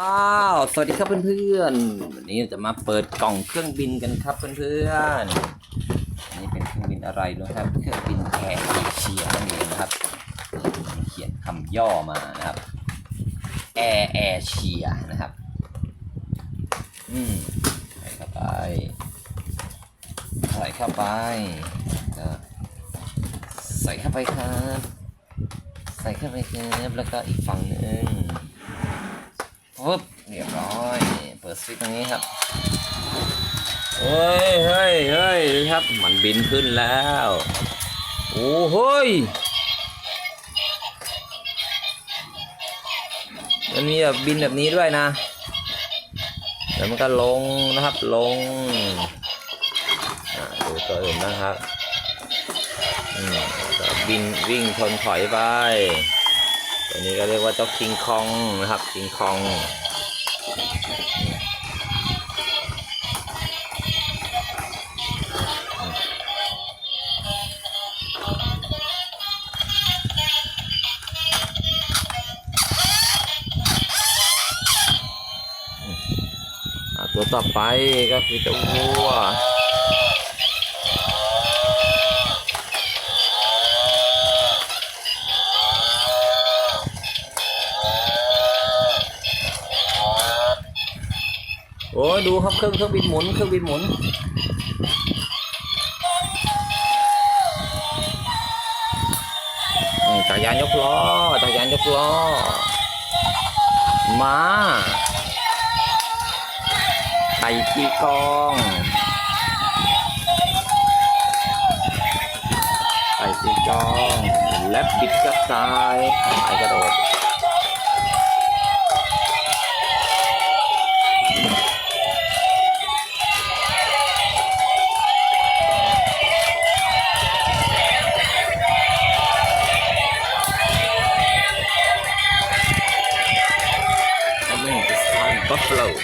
อ้าว สวัสดีครับเพื่อนๆ วันนี้จะมาเปิดกล่องเครื่องบินกันครับเพื่อนๆนนี่เป็นเครื่องบินอะไรนะครับ เครื่องบินแอร์เอเชียนั่นเองนะครับ เขียนคำย่อมานะครับ แอร์เอเชียนะครับ อืมใส่เข้าไป ใส่เข้าไป ใส่เข้าไปครับ ใส่เข้าไปครับ แล้วก็อีกฝั่งหนึ่ง ปุ๊บเรียบร้อย เปิดสวิตช์ตรงนี้ครับเฮ้ยเฮ้ยเฮ้ยครับ มันบินขึ้นแล้ว โอ้เฮ้ยมันมีแบบบินแบบนี้ด้วยนะแล้วมันก็ลงนะครับลงอ่าดูตัวอื่นนะครับบินวิ่งชนถอยไป ตัวนี้ก็เรียกว่าเจ้าคิงคองนะครับคิงคองตัวต่อไปก็คือเจ้าวัว อ้ยดูครับเครื่องเครื่องบินหมุนเครื่องบินหมุนจักรยานยกล้อจักรยานยกล้อม้าไก่ตีกองไก่ตีกอง และบิดกระต่ายไก่กระโดด Buffalo.